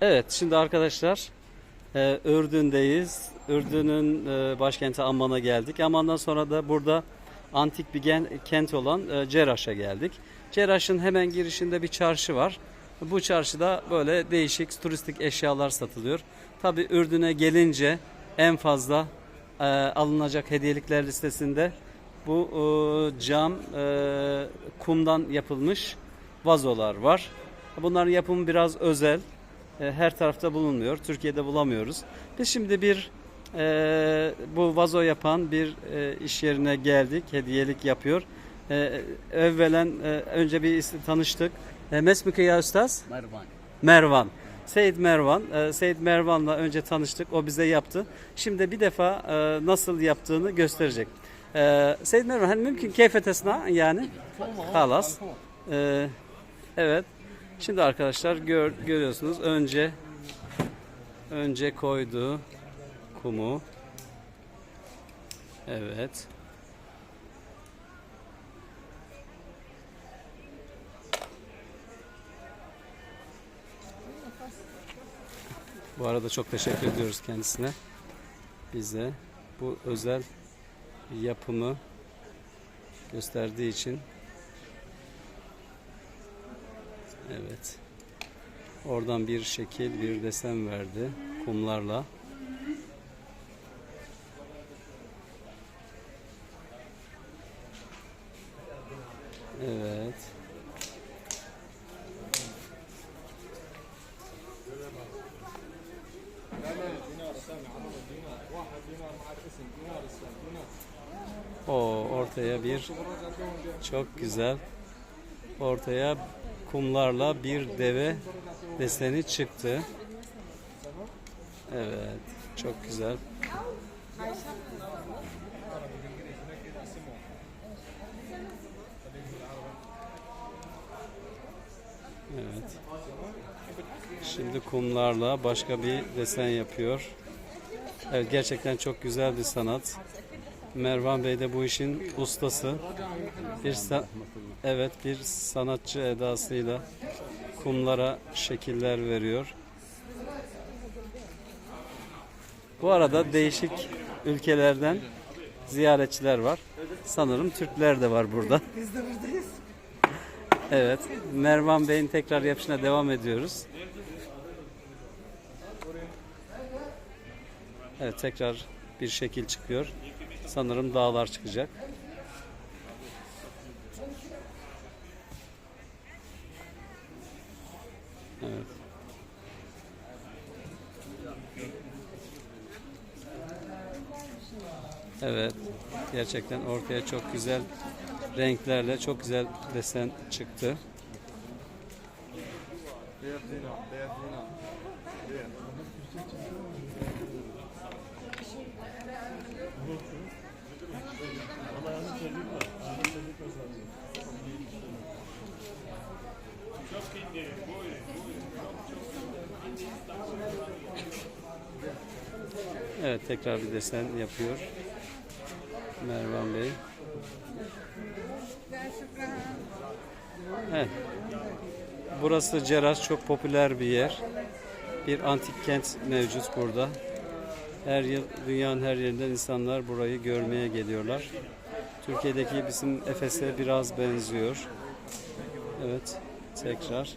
Evet, şimdi arkadaşlar e, Ürdün'deyiz. Ürdün'ün e, başkenti Amman'a geldik. Amman'dan sonra da burada antik bir gen- kent olan e, Cerrah'a geldik. Cerrah'ın hemen girişinde bir çarşı var. Bu çarşıda böyle değişik turistik eşyalar satılıyor. Tabi Ürdün'e gelince en fazla e, alınacak hediyelikler listesinde bu e, cam e, kumdan yapılmış vazolar var. Bunların yapımı biraz özel. E, her tarafta bulunmuyor. Türkiye'de bulamıyoruz. Biz şimdi bir e, bu vazo yapan bir e, iş yerine geldik. Hediyelik yapıyor. E, evvelen e, önce bir tanıştık. E, Mesmike ya Üstaz? Mervan. Mervan. Seyit Mervan. E, Seyit Mervan'la önce tanıştık. O bize yaptı. Şimdi bir defa e, nasıl yaptığını gösterecek. E, Seyit Mervan, hani mümkün keyfe tesna yani? Halas. E, evet. Şimdi arkadaşlar gör, görüyorsunuz önce önce koydu kumu. Evet. Bu arada çok teşekkür ediyoruz kendisine. Bize bu özel yapımı gösterdiği için. Evet. Oradan bir şekil, bir desen verdi kumlarla. Evet. O ortaya bir çok güzel ortaya kumlarla bir deve deseni çıktı. Evet, çok güzel. Evet. Şimdi kumlarla başka bir desen yapıyor. Evet, gerçekten çok güzel bir sanat. Mervan Bey de bu işin ustası. Bir evet bir sanatçı edasıyla kumlara şekiller veriyor. Bu arada değişik ülkelerden ziyaretçiler var. Sanırım Türkler de var burada. Biz de buradayız. Evet. Mervan Bey'in tekrar yapışına devam ediyoruz. Evet tekrar bir şekil çıkıyor. Sanırım dağlar çıkacak. Evet. Evet. Gerçekten ortaya çok güzel renklerle çok güzel desen çıktı. Evet tekrar bir desen yapıyor Mervan Bey. Evet. Burası Ceraz çok popüler bir yer. Bir antik kent mevcut burada. Her yıl dünyanın her yerinden insanlar burayı görmeye geliyorlar. Türkiye'deki bizim Efes'e biraz benziyor. Evet, tekrar.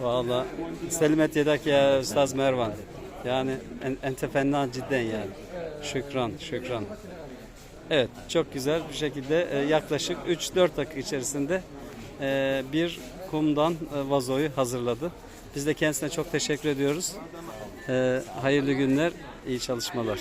Valla selimet yedak ya Ustaz Mervan. Yani en, ente fenna cidden yani. Şükran, şükran. Evet, çok güzel bir şekilde e, yaklaşık 3-4 dakika içerisinde e, bir kumdan e, vazoyu hazırladı. Biz de kendisine çok teşekkür ediyoruz. Hayırlı günler, iyi çalışmalar.